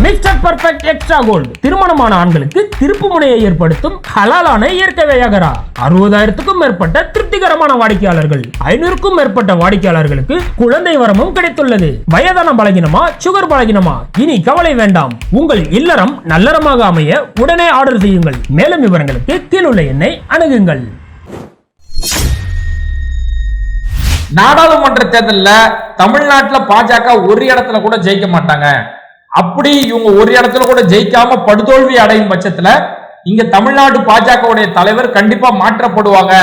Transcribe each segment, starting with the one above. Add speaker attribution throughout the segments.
Speaker 1: Mister perfect extra gold திருமணமான ஆண்களுக்கு திருப்பு முனையை ஏற்படுத்தும் ஹலாலான இயற்கை வியாகரா. அறுபதாயிரத்துக்கும் மேற்பட்ட திருப்திகரமான வாடிக்கையாளர்கள். ஐநூறுக்கும் மேற்பட்ட வாடிக்கையாளர்களுக்கு குழந்தை வரமும் கிடைத்துள்ளது. வயதான பலகினமா சுகர் பலகினமா? இனி கவலை வேண்டாம். உங்கள் இல்லறம் நல்லறமாக அமைய உடனே ஆர்டர் செய்யுங்கள். மேலும் விவரங்களுக்கு கீழுள்ள எண்ணை அணுகுங்கள்.
Speaker 2: நாடாளுமன்ற தேர்தலில் தமிழ்நாட்டில் பாஜக ஒரு இடத்துல கூட ஜெயிக்க மாட்டாங்க. அப்படி இவங்க ஒரு இடத்துல கூட ஜெயிக்காம படுதோல்வி அடையும் பட்சத்துல இங்க தமிழ்நாடு பாஜகவுடைய தலைவர் கண்டிப்பா மாற்றப்படுவாங்க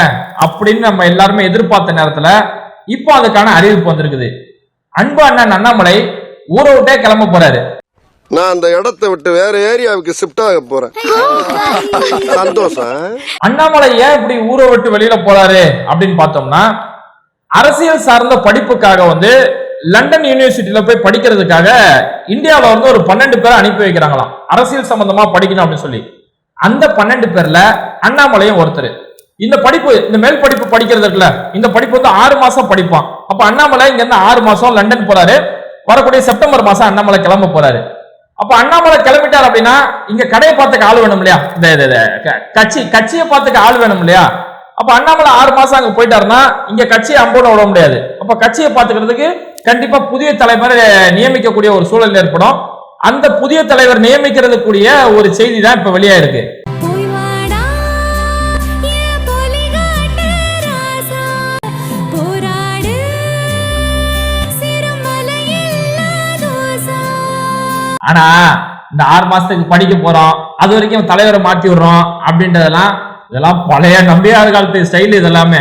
Speaker 2: அப்படின்னு நம்ம எல்லாருமே எதிர்பார்த்த நேரத்துல இப்போ அதுக்கான அறிவிப்பு வந்திருக்குது. அன்பு அண்ணன் அண்ணாமலை ஊரை விட்டே கிளம்ப போறாரு.
Speaker 3: நான் அந்த இடத்தை விட்டு வேற ஏரியாவுக்கு ஷிஃப்ட் ஆக போறேன். சந்தோஷம்.
Speaker 2: அண்ணாமலை ஏன் இப்படி ஊரை விட்டு வெளியில போறாரு அப்படின்னு பார்த்தோம்னா அரசியல் சார்ந்த படிப்புக்காக வந்து லண்டன் யூனிவர்சிட்டியில போய் படிக்கிறதுக்காக இந்தியாவில் வந்து ஒரு பன்னெண்டு பேரை அனுப்பி வைக்கிறாங்களாம். அரசியல் சம்பந்தமா படிக்கணும் அப்படின்னு சொல்லி. அந்த பன்னெண்டு பேர்ல அண்ணாமலையும் ஒருத்தர். இந்த படிப்பு இந்த மேல் படிப்பு படிக்கிறது இருக்குல்ல இந்த படிப்பு வந்து ஆறு மாசம் படிப்பான். அப்ப அண்ணாமலை இங்க இருந்து ஆறு மாசம் லண்டன் போறாரு. வரக்கூடிய செப்டம்பர் மாசம் அண்ணாமலை கிளம்ப போறாரு. அப்ப அண்ணாமலை கிளம்பிட்டார் அப்படின்னா இங்க கடையை பார்த்துக்க ஆள் வேணும் இல்லையா? இந்த க- கட்சி கட்சியை பார்த்துக்க ஆள் வேணும் இல்லையா? அப்ப அண்ணாமலை ஆறு மாசம் அங்க போயிட்டாருன்னா இங்க கட்சியை அம்போட விட முடியாது. அப்ப கட்சியை பாத்துக்கிறதுக்கு கண்டிப்பா புதிய தலைவரை நியமிக்கக்கூடிய ஒரு சூழல் ஏற்படும். அந்த புதிய தலைவர் நியமிக்கிறது கூடிய ஒரு செய்தி தான் இப்ப வெளியாயிருக்கு. ஆனா இந்த ஆறு மாசத்துக்கு படிக்க போறோம் அது வரைக்கும் தலைவரை மாத்தி விடுறோம் அப்படின்றதெல்லாம் இதெல்லாம் பழைய நம்பியார் காலத்து ஸ்டைல் இதெல்லாமே.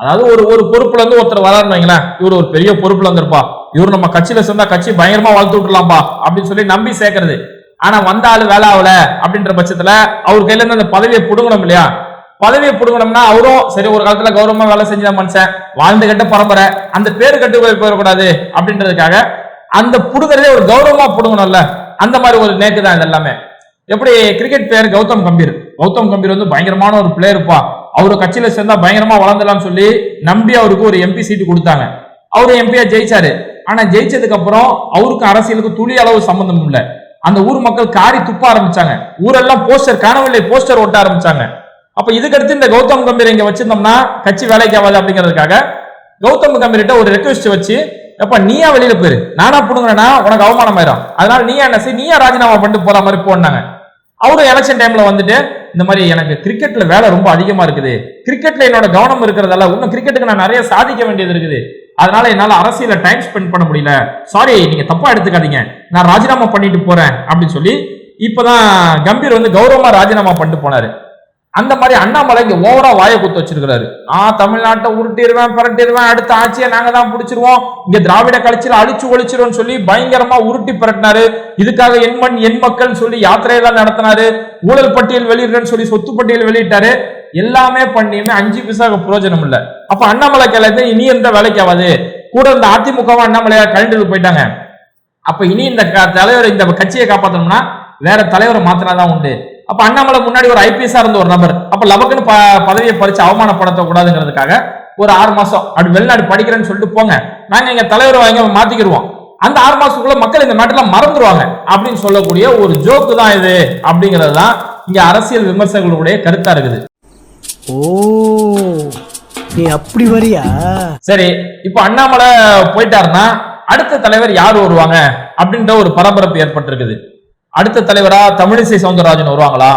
Speaker 2: அதாவது ஒரு ஒரு பொறுப்புல இருந்து ஒருத்தர் வராருன்னு வைங்களேன் இவர் ஒரு பெரிய பொறுப்புல இருந்திருப்பா இவர் நம்ம கட்சியில சேர்ந்தா கட்சி பயங்கரமா வளர்த்து விட்டுலாம்பா அப்படின்னு சொல்லி நம்பி சேர்க்கறது. ஆனா வந்த ஆளு வேலை ஆகல அப்படின்ற பட்சத்துல அவர் கையில இருந்து அந்த பதவியை புடுங்கணும் இல்லையா? பதவியை புடுங்கணும்னா அவரும் சரி ஒரு காலத்துல கௌரவமா வேலை செஞ்ச மனுஷன் வாழ்ந்து கட்ட பரம்பரை அந்த பேரு கட்டு போயிடக்கூடாது அப்படின்றதுக்காக அந்த புடுங்கறதே ஒரு கௌரவமா புடுங்கணும்ல. அந்த மாதிரி ஒரு நேக்கு தான் இது எல்லாமே எப்படி கிரிக்கெட் பிளேயர் கௌதம் கம்பீர்? கௌதம் கம்பீர் வந்து பயங்கரமான ஒரு பிளேயர்ப்பா அவரு கட்சியில சேர்ந்தா பயங்கரமா வளர்ந்துடலாம்னு சொல்லி நம்பி அவருக்கு ஒரு எம்பி சீட்டு கொடுத்தாங்க. அவரு எம்பியா ஜெயிச்சாரு. ஆனா ஜெயிச்சதுக்கு அப்புறம் அவருக்கு அரசியலுக்கு துளி அளவு சம்பந்தம் இல்ல. அந்த ஊர் மக்கள் காரி துப்ப ஆரம்பிச்சாங்க. ஊரெல்லாம் போஸ்டர் காணவில்லை போஸ்டர் ஒட்ட ஆரம்பிச்சாங்க. அப்ப இதுக்கடுத்து இந்த கௌதம் கம்பீர் இங்க வச்சிருந்தோம்னா கட்சி வேலைக்கு ஆகாது அப்படிங்கிறதுக்காக கௌதம் கம்பீர்கிட்ட ஒரு ரெக்வஸ்ட் வச்சு எப்ப நீயா வெளியில போயிரு. நானா புடுங்குறேன்னா உனக்கு அவமானம் ஆயிரும் அதனால நீயா என்ன செய்? நீயா ராஜினாமா பண்ணிட்டு போற மாதிரி போனாங்க அவரும் எலெக்ஷன் டைம்ல வந்துட்டு இந்த மாதிரி எனக்கு கிரிக்கெட்ல வேலை ரொம்ப அதிகமா இருக்குது. கிரிக்கெட்ல என்னோட கவனம் இருக்கிறதால இன்னும் கிரிக்கெட்டுக்கு நான் நிறைய சாதிக்க வேண்டியது இருக்குது. அதனால என்னால அரசியல டைம் ஸ்பெண்ட் பண்ண முடியல. சாரி நீங்க தப்பா எடுத்துக்காதீங்க. நான் ராஜினாமா பண்ணிட்டு போறேன் அப்படின்னு சொல்லி இப்பதான் கம்பீர் வந்து கௌரவமா ராஜினாமா பண்ணிட்டு போனாரு. அந்த மாதிரி அண்ணாமலை இங்க ஓவரா வாயை குத்து வச்சிருக்கிறாரு. நான் தமிழ்நாட்டை உருட்டிடுவேன் பரட்டிடுவேன் அடுத்த ஆட்சியை நாங்க தான் பிடிச்சிருவோம். இங்க திராவிட கட்சியில அழிச்சு ஒழிச்சிருவோம் சொல்லி பயங்கரமா உருட்டி பரட்டினாரு. இதுக்காக என் மண் என் மக்கள் சொல்லி யாத்திரையெல்லாம் நடத்தினாரு. ஊழல் பட்டியல் வெளியிடுறேன்னு சொல்லி சொத்து பட்டியல் வெளியிட்டாரு. எல்லாமே பண்ணியுமே அஞ்சு பைசாக்கு பிரயோஜனம் இல்ல. அப்ப அண்ணாமலை கிளந்து இனி எந்த வேலைக்கு ஆகாது கூட இந்த அதிமுகவா அண்ணாமலையா கலந்துட்டு போயிட்டாங்க. அப்ப இனி இந்த க- தலைவர் இந்த கட்சியை காப்பாற்றணும்னா வேற தலைவரை மாத்தினாதான் உண்டு. அப்ப அண்ணாமலை முன்னாடி ஒரு ஐபிஎஸ்ஆ இருந்த ஒரு நபர். அப்ப லபக்குன்னு பதவியை பறிச்சு அவமானப்படுத்த கூடாதுங்கிறதுக்காக ஒரு ஆறு மாசம் அப்படி வெளிநாடு படிக்கிறேன்னு சொல்லிட்டு போங்க. நாங்க எங்க தலைவரை வாங்கி மாத்திக்கிடுவோம் அந்த ஆறு மாசத்துக்குள்ள மக்கள் இந்த நாட்டுல மறந்துருவாங்க அப்படின்னு சொல்லக்கூடிய ஒரு ஜோக்கு தான் இது அப்படிங்கிறது தான் இங்க அரசியல் விமர்சகர்களுடைய கருத்தா இருக்குது.
Speaker 4: ஓ நீ அப்படி வரியா?
Speaker 2: சரி இப்போ அண்ணாமலை போயிட்டாருன்னா அடுத்த தலைவர் யார் வருவாங்க அப்படின்ற ஒரு பரபரப்பு ஏற்பட்டிருக்குது. அடுத்த தலைவரா தமிழிசை சவுந்தரராஜன் வருவாங்களா?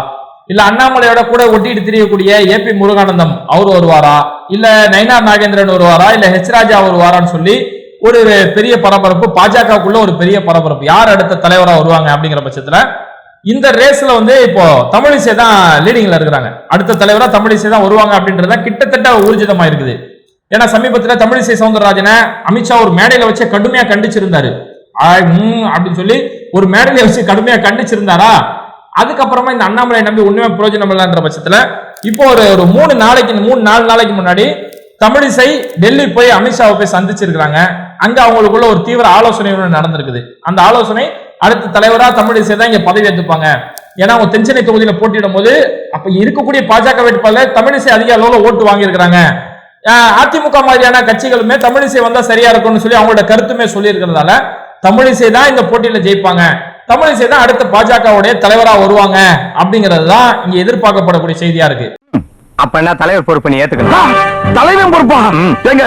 Speaker 2: இல்ல அண்ணாமலையோட கூட ஒட்டிட்டு திரியக்கூடிய ஏபி முருகானந்தம் அவர் வருவாரா? இல்ல நயினார் நாகேந்திரன் வருவாரா? இல்ல ஹெச் ராஜா வருவாரான்னு சொல்லி ஒரு பெரிய பரபரப்பு பாஜகவுக்குள்ள ஒரு பெரிய பரபரப்பு. யார் அடுத்த தலைவரா வருவாங்க அப்படிங்கிற பட்சத்துல இந்த ரேஸ்ல வந்து இப்போ தமிழிசை தான் லீடிங்ல இருக்கிறாங்க. அடுத்த தலைவரா தமிழிசை தான் வருவாங்க அப்படின்றத கிட்டத்தட்ட ஊர்ஜிதமா இருக்குது. ஏன்னா சமீபத்துல தமிழிசை சவுந்தரராஜனை அமித்ஷா ஒரு மேடையில வச்சு கடுமையா கண்டிச்சிருந்தாரு. அப்படின்னு சொல்லி ஒரு மேடையில வச்சு கடுமையா கண்டிச்சிருந்தாரா? அதுக்கப்புறமா இந்த அண்ணாமலை நம்பி ஒண்ணுமே பிரயோஜனம் இல்லைன்ற பட்சத்துல இப்போ ஒரு ஒரு மூணு நாளைக்கு மூணு நாலு நாளைக்கு முன்னாடி தமிழிசை டெல்லி போய் அமித்ஷாவை போய் சந்திச்சிருக்கிறாங்க. அங்க அவங்களுக்குள்ள ஒரு தீவிர ஆலோசனை ஒன்று நடந்திருக்குது. அந்த ஆலோசனை அடுத்த தலைவரா தமிழிசை தான் இங்க பதவி ஏற்றுப்பாங்க ஏன்னா அவங்க தென்சென்னை தொகுதியில போட்டியிடும் போது அப்ப இருக்கக்கூடிய பாஜக வேட்பாளர் தமிழிசை அதிக அளவுல ஓட்டு வாங்கியிருக்கிறாங்க. அதிமுக மாதிரியான கட்சிகளுமே தமிழிசை வந்தா சரியா இருக்கும்னு சொல்லி அவங்களோட கருத்துமே சொல்லி இருக்கிறதால தமிழிசை தான் இந்த போட்டியில ஜெயிப்பாங்க. தமிழிசை தான் அடுத்த பாஜகவுடைய தலைவரா வருவாங்க. அப்படிங்கிறது தான் இங்க எதிர்பார்க்கப்படக்கூடிய செய்தியா இருக்கு.
Speaker 5: அப்ப என்ன தலைவர் பொறுப்பு நீ ஏத்துக்கணும்?
Speaker 6: தலைவன் பொறுப்பா? ஏங்க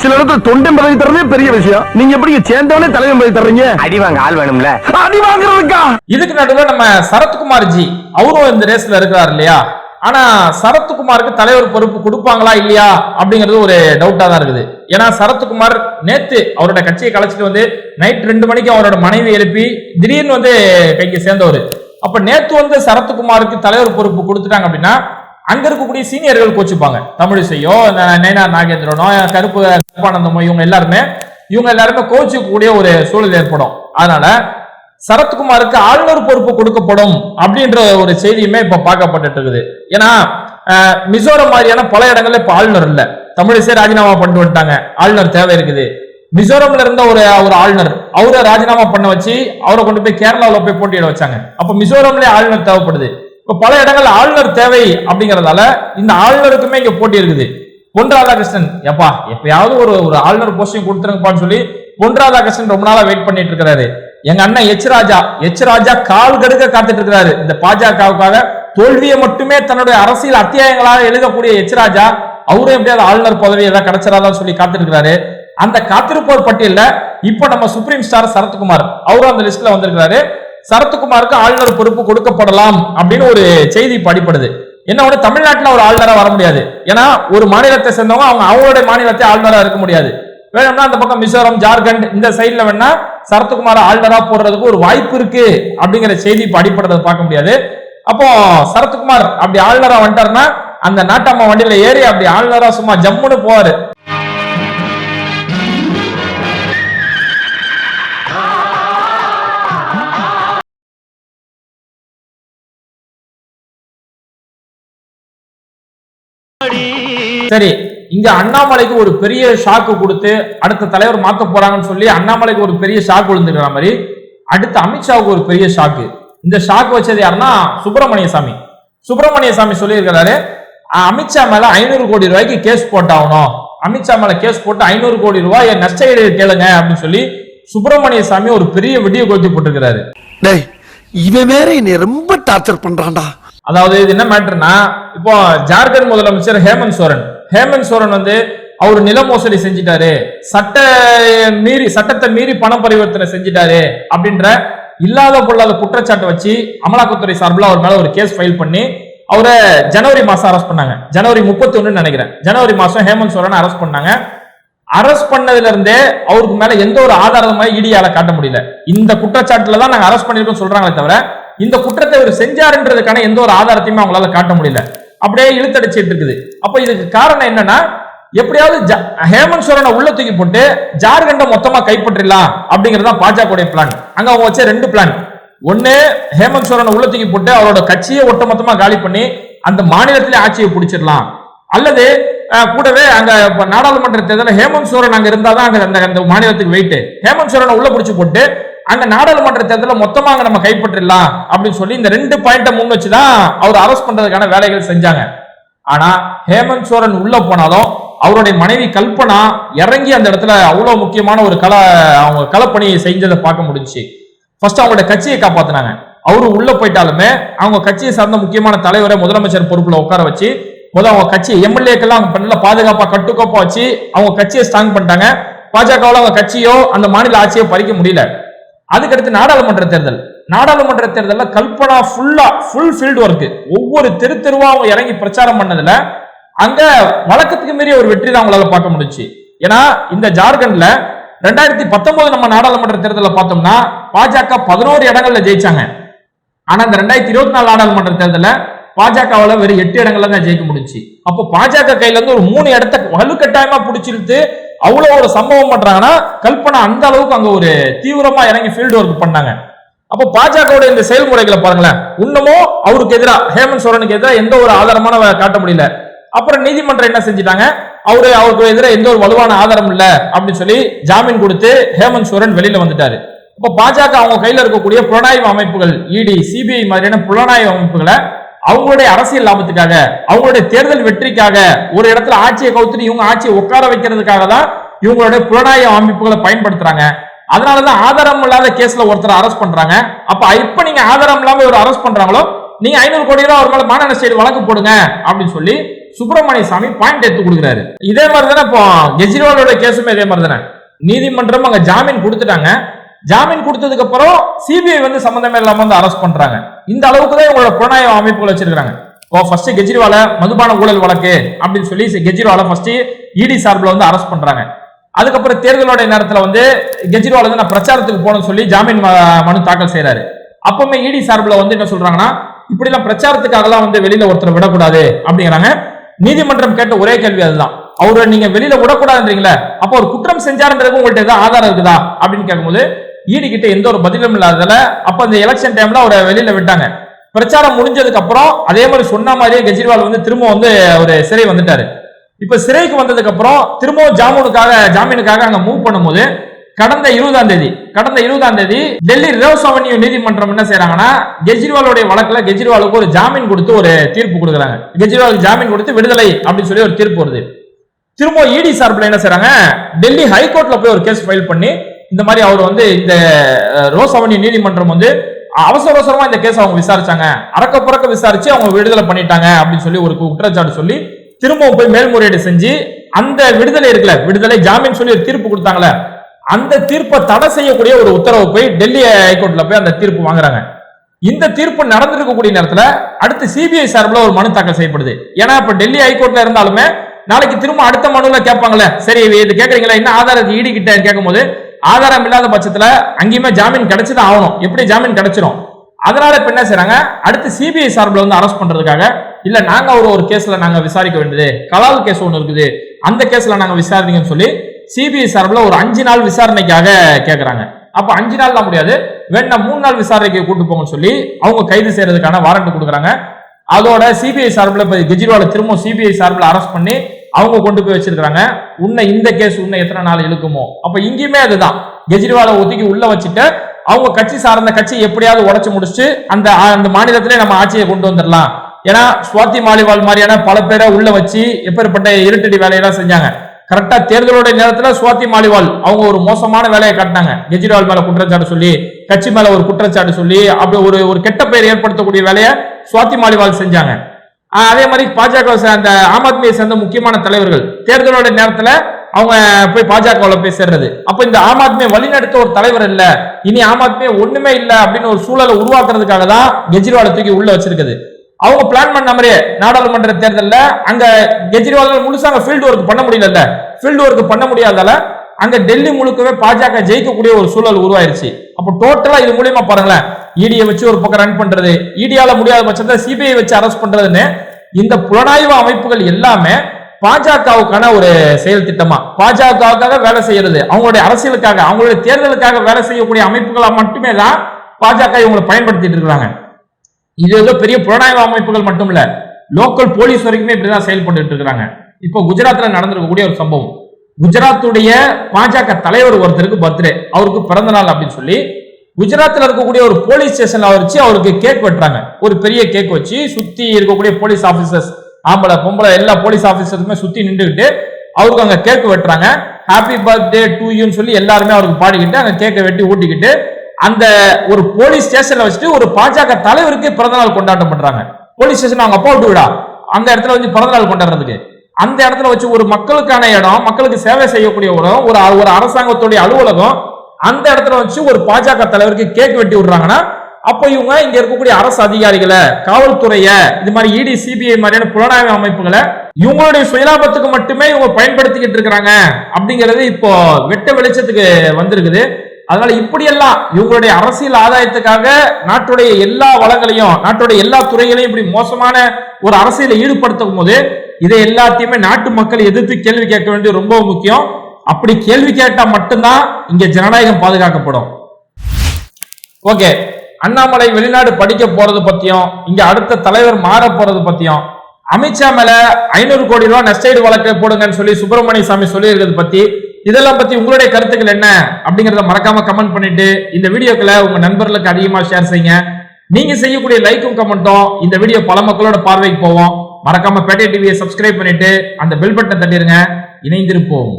Speaker 6: சில இடத்துல தொண்டன் பதவி தரதே பெரிய விஷயம். நீங்க எப்படி சேர்ந்தவனே தலைவன் பதவி தர்றீங்க?
Speaker 5: அடி வாங்க ஆள் வேணும்ல.
Speaker 6: அடி வாங்குறதுக்கா
Speaker 2: இதுக்கு நடுவுல நம்ம சரத்குமார் ஜி அவரும் இந்த ரேஸ்ல இருக்கிறார் இல்லையா? ஆனா சரத்குமாருக்கு தலைவர் பொறுப்பு கொடுப்பாங்களா இல்லையா அப்படிங்கிறது ஒரு டவுட்டா தான் இருக்குது. ஏன்னா சரத்குமார் நேத்து அவரோட கட்சியை கலைச்சிட்டு வந்து நைட் ரெண்டு மணிக்கு அவரோட மனைவி எழுப்பி திடீர்னு வந்து கைக்கு சேர்ந்தவர். அப்ப நேத்து வந்து சரத்குமாருக்கு தலைவர் பொறுப்பு கொடுத்துட்டாங்க அப்படின்னா அங்க இருக்கக்கூடிய சீனியர்கள் கோச்சுப்பாங்க. தமிழிசையோ நயனா நாகேந்திரனோ கருப்பு கருப்பானந்தமோ இவங்க எல்லாருமே இவங்க எல்லாருமே கோச்சிக்கக்கூடிய ஒரு சூழல் ஏற்படும். அதனால சரத்குமாருக்கு ஆளுநர் பொறுப்பு கொடுக்கப்படும் அப்படின்ற ஒரு செய்தியுமே இப்ப பார்க்கப்பட்டு இருக்குது. ஏன்னா மிசோரம் மாதிரியான பல இடங்கள்ல இப்ப ஆளுநர் இல்ல. தமிழிசை ராஜினாமா பண்ணிட்டு வந்துட்டாங்க. ஆளுநர் தேவை இருக்குது. மிசோரம்ல இருந்த ஒரு ஒரு ஆளுநர் அவரை ராஜினாமா பண்ண வச்சு அவரை கொண்டு போய் கேரளாவில் போய் போட்டியிட வச்சாங்க. அப்ப மிசோரம்ல ஆளுநர் தேவைப்படுது. இப்ப பல இடங்கள்ல ஆளுநர் தேவை அப்படிங்கறதால இந்த ஆளுநருக்குமே இங்க போட்டி இருக்குது. பொன் ராதாகிருஷ்ணன் எப்பா எப்பயாவது ஒரு ஒரு ஆளுநர் போஸ்டிங் கொடுத்துருங்கப்பான்னு சொல்லி பொன் ராதாகிருஷ்ணன் ரொம்ப நாளா வெயிட் பண்ணிட்டு இருக்கிறாரு. எங்க அண்ணன் எச் ராஜா எச் ராஜா கால் கடுக்க காத்துட்டு இருக்கிறாரு. இந்த பாஜகவுக்காக தோல்வியை மட்டுமே தன்னுடைய அரசியல் அத்தியாயங்களாக எழுதக்கூடிய எச் ராஜா அவரும் எப்படியாவது ஆளுநர் பதவி ஏதாவது கிடைச்சிடாதான் சொல்லி காத்துட்டு இருக்கிறாரு. அந்த காத்திருப்போர் பட்டியலில் இப்ப நம்ம சுப்ரீம் ஸ்டார் சரத்குமார் அவரும் அந்த லிஸ்ட்ல வந்திருக்கிறாரு. சரத்குமாருக்கு ஆளுநர் பொறுப்பு கொடுக்கப்படலாம் அப்படின்னு ஒரு செய்தி படிப்படுது என்ன ஒண்ணு தமிழ்நாட்டுல ஒரு ஆளுநரா வர முடியாது. ஏன்னா ஒரு மாநிலத்தை சேர்ந்தவங்க அவங்க அவங்களுடைய மாநிலத்தை ஆளுநரா இருக்க முடியாது. வேணும்னா அந்த பக்கம் மிசோரம் ஜார்க்கண்ட் இந்த சைட்ல வேணா சரத்குமார் ஆல்டரா போடுறதுக்கு ஒரு வாய்ப்பு இருக்கு அப்படிங்கிற செய்தி இப்ப அடிப்படுறத பார்க்க முடியாது. அப்போ சரத்குமார் அப்படி ஆளுநரா வந்துட்டாருன்னா அந்த நாட்டம்மா வண்டியில ஏறி அப்படி ஆளுநரா சும்மா ஜம்முன்னு போவாரு. சரி இங்க அண்ணாமலைக்கு ஒரு பெரிய ஷாக்கு கொடுத்து அடுத்த தலைவர் மாத்த போறாங்கன்னு சொல்லி அண்ணாமலைக்கு ஒரு பெரிய ஷாக் விழுந்துக்கிற மாதிரி அடுத்து அமித்ஷாவுக்கு ஒரு பெரிய ஷாக்கு இந்த ஷாக் வச்சது யாருன்னா சுப்பிரமணிய சாமி சுப்பிரமணிய சாமி சொல்லியிருக்கிறாரு அமித்ஷா மேல ஐநூறு கோடி ரூபாய்க்கு கேஸ் போட்டாகணும். அமித்ஷா மேல கேஸ் போட்டு ஐநூறு கோடி ரூபாய் நஷ்ட ஈடு கேளுங்க அப்படின்னு சொல்லி சுப்பிரமணிய சாமி ஒரு பெரிய வீடியோ கோத்தி போட்டிருக்கிறாரு.
Speaker 6: டேய் இவன் வேற என்னை ரொம்ப டார்ச்சர் பண்றான்டா.
Speaker 2: அதாவது இது என்ன மேட்டர்னா இப்போ ஜார்க்கண்ட் முதலமைச்சர் ஹேமந்த் சோரன் ஹேமந்த் சோரன் வந்து அவர் நில மோசடி செஞ்சிட்டாரு. சட்ட மீறி சட்டத்தை மீறி பணம் பரிவர்த்தனை செஞ்சிட்டாரு அப்படின்ற இல்லாத பொல்லாத குற்றச்சாட்டை வச்சு அமலாக்கத்துறை சார்பில் அவர் மேல ஒரு கேஸ் ஃபைல் பண்ணி அவரை ஜனவரி மாசம் அரெஸ்ட் பண்ணாங்க. ஜனவரி முப்பத்தி ஒன்னு நினைக்கிறேன். ஜனவரி மாசம் ஹேமந்த் சோரன் அரெஸ்ட் பண்ணாங்க. அரெஸ்ட் பண்ணதுல இருந்தே அவருக்கு மேல எந்த ஒரு ஆதாரமும் இடியால காட்ட முடியல. இந்த குற்றச்சாட்டுல தான் நாங்க அரெஸ்ட் பண்ணிருக்கோம் சொல்றாங்களே தவிர இந்த குற்றத்தை இவர் செஞ்சாருன்றதுக்கான எந்த ஒரு ஆதாரத்தையுமே அவங்களால காட்ட முடியல. அப்படியே இழுத்தடிச்சிட்டு இருக்குது. அப்ப இதுக்கு காரணம் என்னன்னா எப்படியாவது ஜா- ஹேமந்த் சோரனை உள்ள தூக்கி போட்டு ஜார்க்கண்டை மொத்தமா கைப்பற்றிடலாம் அப்படிங்கறத பாஜக பிளான் அங்க அவங்க வச்ச ரெண்டு பிளான் ஒன்னு ஹேமந்த் சோரனை உள்ள தூக்கி போட்டு அவரோட கட்சியை ஒட்டுமொத்தமா காலி பண்ணி அந்த மாநிலத்திலே ஆட்சியை பிடிச்சிடலாம். அல்லது கூடவே அங்க நாடாளுமன்ற தேர்தலில் ஹேமந்த் சோரன் அங்க இருந்தாதான் அங்க அந்த அந்த மாநிலத்துக்கு வெயிட்டு ஹேமந்த் சோரனை உள்ள பிடிச்சு போட்டு அங்க நாடாளுமன்ற தேர்தலில் மொத்தமாக நம்ம கைப்பற்றிடலாம் அப்படின்னு சொல்லி இந்த ரெண்டு பாயிண்ட்டை முன் வச்சுதான் அவர் அரெஸ்ட் பண்றதுக்கான வேலைகள் செஞ்சாங்க. ஆனா ஹேமந்த் சோரன் உள்ள போனாலும் அவருடைய மனைவி கல்பனா இறங்கி அந்த இடத்துல அவ்வளவு முக்கியமான ஒரு கல அவங்க களப்பணியை செஞ்சதை பார்க்க முடிஞ்சுச்சு. ஃபர்ஸ்ட் அவங்களோட கட்சியை காப்பாத்தினாங்க. அவரு உள்ள போயிட்டாலுமே அவங்க கட்சியை சார்ந்த முக்கியமான தலைவரை முதலமைச்சர் பொறுப்புல உட்கார வச்சு முதல் அவங்க கட்சி எம்எல்ஏக்கெல்லாம் அவங்க பண்ணல பாதுகாப்பா கட்டுக்கோப்பா வச்சு அவங்க கட்சியை ஸ்ட்ராங் பண்ணிட்டாங்க. பாஜகவில் அவங்க கட்சியோ அந்த மாநில ஆட்சியோ பறிக்க முடியல. அதுக்கடுத்து நாடாளுமன்ற தேர்தல். நாடாளுமன்ற தேர்தலில் கல்பனா ஃபுல்லா ஃபுல் ஃபீல்டு ஒர்க்கு ஒவ்வொரு தெரு தெருவா அவங்க இறங்கி பிரச்சாரம் பண்ணதுல அங்க வழக்கத்துக்கு மீறிய ஒரு வெற்றி தான் அவங்களால பார்க்க முடிஞ்சு ஏன்னா இந்த ஜார்க்கண்ட்ல ரெண்டாயிரத்தி பத்தொன்பது நம்ம நாடாளுமன்ற தேர்தலில் பார்த்தோம்னா பாஜக பதினோரு இடங்கள்ல ஜெயிச்சாங்க. ஆனா இந்த ரெண்டாயிரத்தி இருபத்தி நாலு நாடாளுமன்ற தேர்தலில் பாஜகவால வெறும் எட்டு இடங்கள்ல தான் ஜெயிக்க முடிஞ்சு அப்போ பாஜக கையில இருந்து ஒரு மூணு இடத்த வலுக்கட்டாயமா பிடிச்சிருந்து அவ்வளவு ஒரு சம்பவம் பண்றாங்கன்னா கல்பனா அந்த அளவுக்கு அங்க ஒரு தீவிரமா இறங்கி ஃபீல்டு ஒர்க் பண்ணாங்க. அப்போ பாஜகவோட இந்த செயல்முறைகளை பாருங்களேன். இன்னமும் அவருக்கு எதிராக ஹேமந்த் சோரனுக்கு எதிராக எந்த ஒரு ஆதாரமான காட்ட முடியல. அப்புறம் நீதிமன்றம் என்ன செஞ்சுட்டாங்க? அவரு அவருக்கு எதிராக எந்த ஒரு வலுவான ஆதாரம் இல்லை அப்படின்னு சொல்லி ஜாமீன் கொடுத்து ஹேமந்த் சோரன் வெளியில வந்துட்டாரு. இப்போ பாஜக அவங்க கையில இருக்கக்கூடிய புலனாய்வு அமைப்புகள் இடி சிபிஐ மாதிரியான புலனாய்வு அமைப்புகளை அவங்களுடைய அரசியல் லாபத்துக்காக அவங்களுடைய தேர்தல் வெற்றிக்காக ஒரு இடத்துல ஆட்சியை கவுத்துட்டு இவங்க ஆட்சியை உட்கார வைக்கிறதுக்காக தான் இவங்களுடைய புலனாய்வு அமைப்புகளை பயன்படுத்துறாங்க. அதனாலதான் ஆதாரம் இல்லாத கேஸ்ல ஒருத்தர் அரெஸ்ட் பண்றாங்க. அப்ப இப்ப நீங்க ஆதாரம் இல்லாம ஒரு அரெஸ்ட் பண்றாங்களோ நீங்க ஐநூறு கோடி ரூபாய் அவர் மேல மாநில நஷ்ட வழக்கு போடுங்க அப்படின்னு சொல்லி சுப்பிரமணிய சாமி பாயிண்ட் எடுத்து கொடுக்குறாரு. இதே மாதிரி தானே இப்போ கெஜ்ரிவாலோட கேஸுமே இதே மாதிரி தானே நீதிமன்றம் அங்க ஜாமீன் கொடுத்துட்டாங்க. ஜாமீன் கொடுத்ததுக்கு அப்புறம் சிபிஐ வந்து சம்பந்தமே இல்லாம வந்து அரெஸ்ட் பண்றாங்க. இந்த அளவுக்கு தான் இவங்களோட புலனாய்வு அமைப்புகள் வச்சிருக்காங்க ஓ ஃபர்ஸ்ட் கெஜ்ரிவால மதுபான ஊழல் வழக்கு அப்படின்னு சொல்லி கெஜ்ரிவால ஃபர்ஸ்ட் இடி சார்பில் வந்து அரெஸ்ட் பண்றாங்க. அதுக்கப்புறம் தேர்தலோட நேரத்தில் வந்து கெஜ்ரிவால் வந்து நான் பிரச்சாரத்துக்கு போகணும்னு சொல்லி ஜாமீன் ம- மனு தாக்கல் செய்யறாரு அப்பவுமே இடி சார்பில் வந்து என்ன சொல்றாங்கன்னா இப்படிலாம் பிரச்சாரத்துக்காகலாம் வந்து வெளியில ஒருத்தர் விடக்கூடாது அப்படிங்கிறாங்க. நீதிமன்றம் கேட்ட ஒரே கேள்வி அதுதான். அவரை நீங்க வெளியில விடக்கூடாதுன்றீங்களே அப்போ ஒரு குற்றம் செஞ்சாருன்றது உங்கள்ட்ட ஏதாவது ஆதாரம் இருக்குதா? அப்படின்னு கேட்கும்போது ஈடி கிட்ட எந்த ஒரு பதிலும் இல்லாததுல அப்ப இந்த எலெக்ஷன் டைம்ல அவரை வெளியில விட்டாங்க. பிரச்சாரம் முடிஞ்சதுக்கு அப்புறம் அதே மாதிரி சொன்ன மாதிரியே கெஜ்ரிவால் வந்து திரும்ப வந்து ஒரு சிறை வந்துட்டாரு. இப்ப சிறைக்கு வந்ததுக்கு அப்புறம் திரும்பவும் ஜாமீனுக்காக ஜாமீனுக்காக அங்க மூவ் பண்ணும்போது கடந்த இருபதாம் தேதி கடந்த இருபதாம் தேதி டெல்லி ரிசர்வ் அவென்யூ நீதிமன்றம் என்ன செய்யறாங்கன்னா கெஜ்ரிவாலுடைய வழக்குல கெஜ்ரிவாலுக்கு ஒரு ஜாமீன் கொடுத்து ஒரு தீர்ப்பு கொடுக்குறாங்க. கெஜ்ரிவாலுக்கு ஜாமீன் கொடுத்து விடுதலை அப்படின்னு சொல்லி ஒரு தீர்ப்பு வருது. திரும்ப இடி சார்பில் என்ன செய்யறாங்க டெல்லி ஹைகோர்ட்ல போய் ஒரு கேஸ் ஃபைல் பண்ணி இந்த மாதிரி அவர் வந்து இந்த ரோஸ் அவென்யூ நீதிமன்றம் வந்து அவசர அவசரமா இந்த கேஸ் அவங்க விசாரிச்சாங்க. அறக்க புறக்க விசாரிச்சு அவங்க விடுதலை பண்ணிட்டாங்க அப்படின்னு சொல்லி ஒரு குற்றச்சாட்டு சொல்லி திரும்பவும் போய் மேல்முறையீடு செஞ்சு அந்த விடுதலை இருக்குல்ல விடுதலை ஜாமீன் சொல்லி ஒரு தீர்ப்பு கொடுத்தாங்களே அந்த தீர்ப்பை தடை செய்யக்கூடிய ஒரு உத்தரவு போய் டெல்லி ஹைகோர்ட்ல போய் அந்த தீர்ப்பு வாங்குறாங்க. இந்த தீர்ப்பு நடந்திருக்கக்கூடிய நேரத்துல அடுத்து சிபிஐ சார்பில் ஒரு மனு தாக்கல் செய்யப்படுது. ஏன்னா இப்ப டெல்லி ஹைகோர்ட்ல இருந்தாலுமே நாளைக்கு திரும்ப அடுத்த மனுல கேட்பாங்கல்ல சரி இது கேக்குறீங்களா என்ன ஆதாரத்தை ஈடுகிட்ட கேட்கும் கேட்கும்போது ஆதாரம் இல்லாத பட்சத்துல அங்கேயுமே ஜாமீன் கிடைச்சுதான் ஆகணும். எப்படி ஜாமீன் கிடைச்சிரும்? அதனால இப்ப என்ன செய்கிறாங்க அடுத்து சிபிஐ சார்பில் வந்து அரெஸ்ட் பண்றதுக்காக இல்ல நாங்க ஒரு ஒரு கேஸ்ல நாங்க விசாரிக்க வேண்டியது கலால் கேஸ் ஒன்று இருக்குது அந்த கேஸ்ல நாங்க விசாரிங்கன்னு சொல்லி சிபிஐ சார்பில் ஒரு அஞ்சு நாள் விசாரணைக்காக கேட்குறாங்க அப்ப அஞ்சு நாள்லாம் முடியாது. வேணா மூணு நாள் விசாரணைக்கு கூட்டு போங்கன்னு சொல்லி அவங்க கைது செய்யறதுக்கான வாரண்ட் கொடுக்குறாங்க. அதோட சிபிஐ சார்பில் இப்போ கெஜ்ரிவாலை திரும்ப சிபிஐ சார்பில் அரெஸ்ட் பண்ணி அவங்க கொண்டு போய் வச்சிருக்காங்க உன்னை இந்த கேஸ் உன்னை எத்தனை நாள் இழுக்குமோ? அப்ப இங்கேயுமே அதுதான். கெஜ்ரிவாலை ஒதுக்கி உள்ள வச்சுட்டு அவங்க கட்சி சார்ந்த கட்சி எப்படியாவது உடச்சு முடிச்சு அந்த அந்த மாநிலத்திலே நம்ம ஆட்சியை கொண்டு வந்துடலாம். ஏன்னா சுவாதி மாலிவால் மாதிரியான பல பேரை உள்ள வச்சு எப்பேற்பட்ட இருட்டடி வேலையெல்லாம் செஞ்சாங்க. கரெக்டா தேர்தலோட நேரத்துல சுவாதி மாலிவால் அவங்க ஒரு மோசமான வேலையை காட்டினாங்க. கெஜ்ரிவால் மேல குற்றச்சாட்டு சொல்லி கட்சி மேல ஒரு குற்றச்சாட்டு சொல்லி அப்படி ஒரு ஒரு கெட்ட பெயர் ஏற்படுத்தக்கூடிய வேலையை சுவாதி மாலிவால் செஞ்சாங்க. அதே மாதிரி பாஜக அந்த ஆம் ஆத்மியை சேர்ந்த முக்கியமான தலைவர்கள். தேர்தலோட நேரத்துல அவங்க போய் பாஜகவில் போய் சேர்றது. அப்ப இந்த ஆம் ஆத்மியை வழிநடத்த ஒரு தலைவர் இல்ல. இனி ஆம் ஆத்மியை ஒண்ணுமே இல்ல அப்படின்னு ஒரு சூழலை உருவாக்குறதுக்காக தான் கெஜ்ரிவாலை தூக்கி உள்ள வச்சிருக்குது. அவங்க பிளான் பண்ண மாதிரியே நாடாளுமன்ற தேர்தலில் அங்க கெஜ்ரிவால் முழுசா அங்க ஃபீல்டு ஒர்க் பண்ண முடியல ஃபீல்டு ஒர்க் பண்ண முடியாதால அங்க டெல்லி முழுக்கவே பாஜக ஜெயிக்கக்கூடிய ஒரு சூழல் உருவாயிருச்சு. அப்போ டோட்டலா இது மூலியமா பாருங்களேன். இடியை வச்சு ஒரு பக்கம் ரன் பண்றது. இடியால முடியாத பட்சத்தை சிபிஐ வச்சு அரெஸ்ட் பண்றதுன்னு இந்த புலனாய்வு அமைப்புகள் எல்லாமே பாஜகவுக்கான ஒரு செயல் திட்டமா? பாஜகவுக்காக வேலை செய்யறது. அவங்களுடைய அரசியலுக்காக அவங்களுடைய தேர்தலுக்காக வேலை செய்யக்கூடிய அமைப்புகளா மட்டுமே தான் பாஜக இவங்களை பயன்படுத்திட்டு இருக்காங்க இது ஏதோ பெரிய புலனாய்வு அமைப்புகள் மட்டும் இல்ல லோக்கல் போலீஸ் வரைக்குமே இப்படிதான் செயல்பட்டு இருக்காங்க இப்போ குஜராத்ல நடந்திருக்கக்கூடிய ஒரு சம்பவம். குஜராத்துடைய பாஜக தலைவர் ஒருத்தருக்கு பர்த்டே அவருக்கு பிறந்த நாள் அப்படின்னு சொல்லி குஜராத்தில் இருக்கக்கூடிய ஒரு போலீஸ் ஸ்டேஷன்ல வச்சு அவருக்கு கேக் வெட்டுறாங்க. ஒரு பெரிய கேக் வச்சு சுத்தி இருக்கக்கூடிய போலீஸ் ஆபீசர்ஸ் ஆம்பளை பொம்பளை எல்லா போலீஸ் ஆபீசர்ஸுமே சுத்தி நின்றுகிட்டு அவருக்கு அங்க கேக் வெட்டுறாங்க. ஹாப்பி பர்த்டே டு யூன்னு சொல்லி எல்லாருமே அவருக்கு பாடிக்கிட்டு அங்க கேக்கை வெட்டி ஊட்டிக்கிட்டு அந்த ஒரு போலீஸ் ஸ்டேஷன்ல வச்சுட்டு ஒரு பாஜக தலைவருக்கு பிறந்தநாள் கொண்டாட்டம் பண்றாங்க. போலீஸ் ஸ்டேஷன் அவங்க அப்பா விட்டு விடா அந்த இடத்துல வந்து பிறந்தநாள் கொண்டாடுறதுக்கு. அந்த இடத்துல வச்சு ஒரு மக்களுக்கான இடம் மக்களுக்கு சேவை செய்யக்கூடிய இடம் ஒரு ஒரு அரசாங்கத்துடைய அலுவலகம் அந்த இடத்துல வச்சு ஒரு பாஜக தலைவருக்கு கேக் வெட்டி விடுறாங்கன்னா அப்போ இவங்க இங்க இருக்கக்கூடிய அரசு அதிகாரிகளை காவல்துறைய இது மாதிரி இடி சிபிஐ மாதிரியான புலனாய்வு அமைப்புகளை இவங்களுடைய சுயலாபத்துக்கு மட்டுமே இவங்க பயன்படுத்திக்கிட்டு இருக்கிறாங்க அப்படிங்கிறது இப்போ வெட்ட வெளிச்சத்துக்கு வந்திருக்குது. அதனால இப்படியெல்லாம் இவங்களுடைய அரசியல் ஆதாயத்துக்காக நாட்டுடைய எல்லா வளங்களையும் நாட்டுடைய எல்லா துறைகளையும் இப்படி மோசமான ஒரு அரசியலை ஈடுபடுத்தும் போது இதை எல்லாத்தையுமே நாட்டு மக்கள் எதிர்த்து கேள்வி கேட்க வேண்டியது ரொம்ப முக்கியம். அப்படி கேள்வி கேட்டா மட்டும்தான் இங்க ஜனநாயகம் பாதுகாக்கப்படும். ஓகே அண்ணாமலை வெளிநாடு படிக்க போறது பத்தியும் இங்க அடுத்த தலைவர் மாற போறது பத்தியும் அமித்ஷா மேல ஐநூறு கோடி ரூபாய் நஷ்டஈடு வழக்கு போடுங்கன்னு சொல்லி சுப்பிரமணிய சாமி சொல்லியிருக்கிறது பத்தி இதெல்லாம் பத்தி உங்களுடைய கருத்துக்கள் என்ன அப்படிங்கறத மறக்காம கமெண்ட் பண்ணிட்டு இந்த வீடியோக்களை உங்க நண்பர்களுக்கு அதிகமா ஷேர் செய்யுங்க. நீங்க செய்யக்கூடிய லைக்கும் கமெண்ட்டும் இந்த வீடியோ பல மக்களோட பார்வைக்கு போவோம் மறக்காம பேட்டை டிவியை சப்ஸ்கிரைப் பண்ணிட்டு அந்த பெல் பட்டனை தட்டிருங்க இணைந்திருப்போம்.